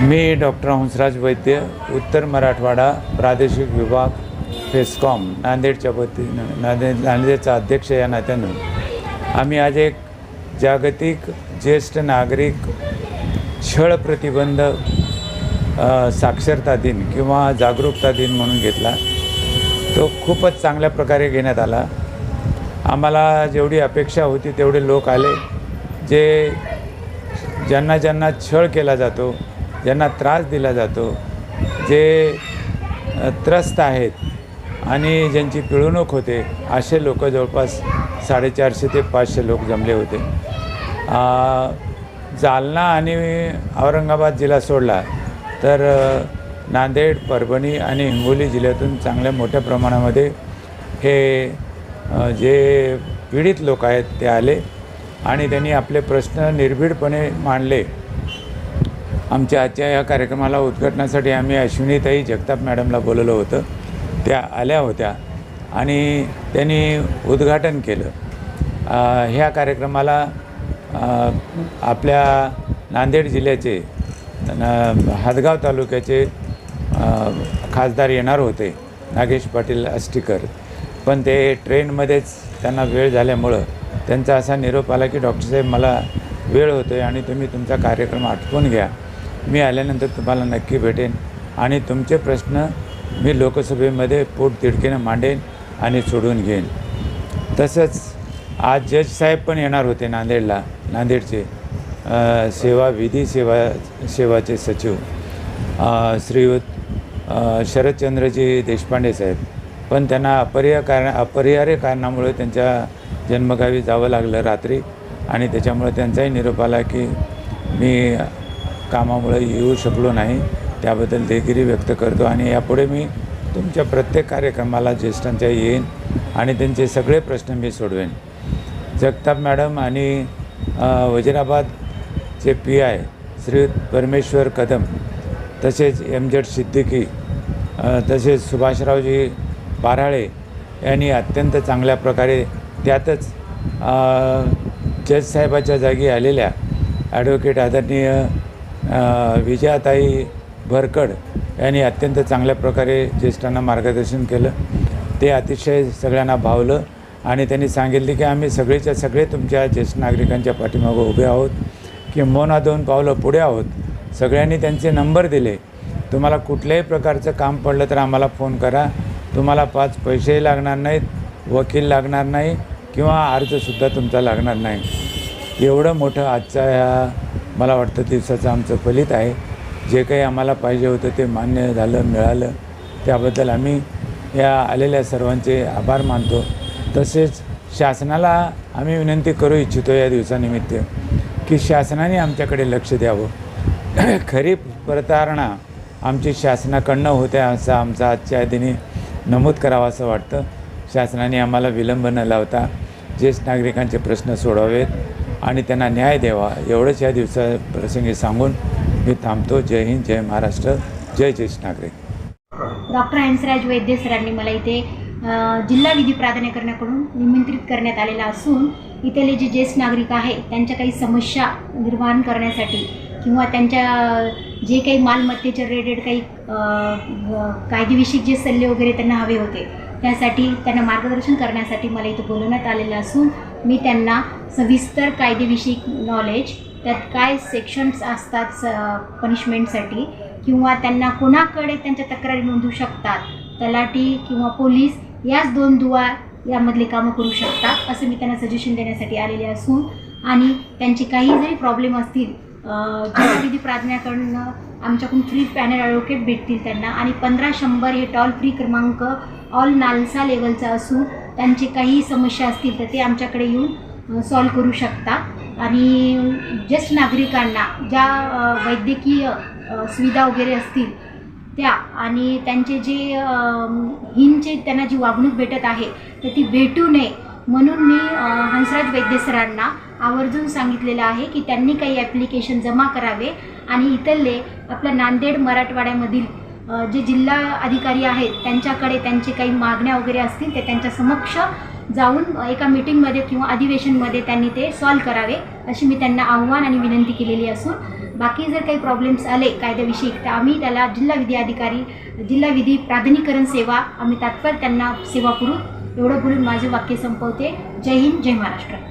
मी doctor Hansraj वैद्य उत्तर मराठवाडा प्रादेशिक विभाग फेसकॉम नांदेडच्या वतीनं नांदेड नांदेडचा अध्यक्ष या नात्यानं. आम्ही आज एक जागतिक ज्येष्ठ नागरिक छळ प्रतिबंध साक्षरता दिन किंवा जागरूकता दिन म्हणून घेतला. तो खूपच चांगल्या प्रकारे घेण्यात आला. आम्हाला जेवढी अपेक्षा होती तेवढे लोक आले जे ज्यांना ज्यांना छळ केला जातो ज्यांना त्रास दिला जातो. जे त्रस्त आहेत आणि ज्यांची पिळवणूक होते असे लोक जवळपास साडेचारशे ते पाचशे लोक जमले होते. जालना आणि औरंगाबाद जिल्हा सोडला तर नांदेड परभणी आणि हिंगोली जिल्ह्यातून चांगल्या मोठ्या प्रमाणामध्ये हे जे पीडित लोक आहेत ते आले आणि त्यांनी आपले प्रश्न निर्भीडपणे मांडले. आमच्या आजच्या या कार्यक्रमाला उद्घाटनासाठी आम्ही अश्विनीताई जगताप मॅडमला बोलवलं होतं. त्या आल्या होत्या आणि त्यांनी उद्घाटन केलं. ह्या कार्यक्रमाला आपल्या नांदेड जिल्ह्याचे हदगाव तालुक्याचे खासदार येणार होते नागेश पाटील आष्टीकर पण ते ट्रेनमध्येच त्यांना वेळ झाल्यामुळं त्यांचा असा निरोप आला की डॉक्टर साहेब मला वेळ होतो आहे आणि तुम्ही तुमचा कार्यक्रम आटपून घ्या. मी आल्यानंतर तुम्हाला नक्की भेटेन आणि तुमचे प्रश्न मी लोकसभेमध्ये पोट तिडकीनं मांडेन आणि सोडून घेईन. तसंच आज जज साहेब पण येणार होते नांदेडला नांदेडचे. सेवा विधी सेवा सेवाचे सचिव. श्रीयुत शरदचंद्रजी देशपांडे साहेब. पण त्यांना अपरिय कारण अपरिहार्य कारणामुळे त्यांच्या जन्मगावी जावं लागलं रात्री आणि त्याच्यामुळे त्यांचाही निरोप आला की मी कामामुळे येऊ शकलो नाही त्याबद्दल देगिरी व्यक्त करतो आणि यापुढे मी तुमच्या प्रत्येक कार्यक्रमाला ज्येष्ठांच्या येईन आणि त्यांचे सगळे प्रश्न मी सोडवेन. जगताप मॅडम आणि अ, वजिराबादचे पी आय श्री परमेश्वर कदम तसेच एम जेड सिद्दीकी तसेच सुभाषरावजी बाराळे यांनी अत्यंत चांगल्या प्रकारे त्यातच अ, जज साहेबाच्या जागी आलेल्या ॲडव्होकेट आदरणीय विजयाताई भरकड यांनी अत्यंत चांगल्या प्रकारे ज्येष्ठांना मार्गदर्शन केलं. ते अतिशय सगळ्यांना भावलं आणि त्यांनी सांगितले की आम्ही सगळेच्या सगळे तुमच्या ज्येष्ठ नागरिकांच्या पाठीमागं उभे आहोत किंबहुना दोन पावलं पुढे आहोत. सगळ्यांनी त्यांचे नंबर दिले. तुम्हाला कुठल्याही प्रकारचं काम पडलं तर आम्हाला फोन करा. तुम्हाला पाच पैसेही लागणार नाहीत वकील लागणार नाही किंवा अर्जसुद्धा तुमचा लागणार नाही. एवढं मोठं आजच्या ह्या मला वाटतं दिवसाचं आमचं फलित आहे. जे काही आम्हाला पाहिजे होतं ते मान्य झालं मिळालं. त्याबद्दल आम्ही या आलेल्या सर्वांचे आभार मानतो. तसेच शासनाला आम्ही विनंती करू इच्छितो या दिवसानिमित्त की शासनाने आमच्याकडे लक्ष द्यावं. खरी प्रतारणा आमची शासनाकडनं होते असं आमचा आजच्या दिनी नमूद करावं असं वाटतं. शासनाने आम्हाला विलंब न लावता ज्येष्ठ नागरिकांचे प्रश्न सोडवावेत. आणि त्यांना न्याय द्यावा. एवढंच या दिवसा प्रसंगी सांगून मी थांबतो. जय हिंद जय महाराष्ट्र जय ज्येष्ठ नागरिक. डॉक्टर हंसराज वैद्य सरांनी मला इथे जिल्हा निधी प्राधान्यकरणाकडून निमंत्रित करण्यात आलेला असून इथले जे ज्येष्ठ नागरिक आहेत त्यांच्या काही समस्या निर्माण करण्यासाठी किंवा त्यांच्या जे काही मालमत्तेच्या रिलेटेड काही कायदेविषयक जे सल्ले वगैरे त्यांना हवे होते त्यासाठी त्यांना मार्गदर्शन करण्यासाठी मला इथं बोलवण्यात आलेलं असून मी त्यांना सविस्तर कायदेविषयक नॉलेज त्यात काय सेक्शन्स असतात स पनिशमेंटसाठी किंवा त्यांना कोणाकडे त्यांच्या तक्रारी नोंदवू शकतात तलाठी किंवा पोलीस याच दोन दुवा यामधले कामं करू शकतात असं मी त्यांना सजेशन देण्यासाठी आलेले असून आणि त्यांचे काही जरी प्रॉब्लेम असतील अं, प्राज्ञाकडनं आमच्याकडून फ्री पॅनल ॲडव्होकेट भेटतील त्यांना आणि पंधरा शंभर हे टॉल फ्री क्रमांक ऑल नालसा लेवलचा असून त्यांचे काही समस्या असतील तर ते आमच्याकडे येऊन सॉल्व करू शकतात आणि ज्येष्ठ नागरिकांना ज्या वैद्यकीय सुविधा वगैरे असतील त्या आणि त्यांचे जे हिंचे त्यांना जी वागणूक भेटत आहे तर ती भेटू नये. म्हणून मी हंसराज वैद्य सरांना आवर्जून सांगितलेलं आहे की त्यांनी काही ॲप्लिकेशन जमा करावे आणि इथले आपल्या नांदेड मराठवाड्यामधील जे जिल्हा अधिकारी आहेत त्यांच्याकडे त्यांचे काही मागण्या वगैरे असतील ते त्यांच्या समक्ष जाऊन एका मीटिंगमध्ये किंवा अधिवेशनमध्ये त्यांनी ते सॉल्व करावे अशी मी त्यांना आव्हान आणि विनंती केलेली असून बाकी जर काही प्रॉब्लेम्स आले कायद्याविषयी तर आम्ही त्याला जिल्हा विधी अधिकारी जिल्हा विधी प्राधिकरण सेवा आम्ही तात्पर त्यांना सेवा करू. एवढं बोलून माझे वाक्य संपवते. जय हिंद जय महाराष्ट्र.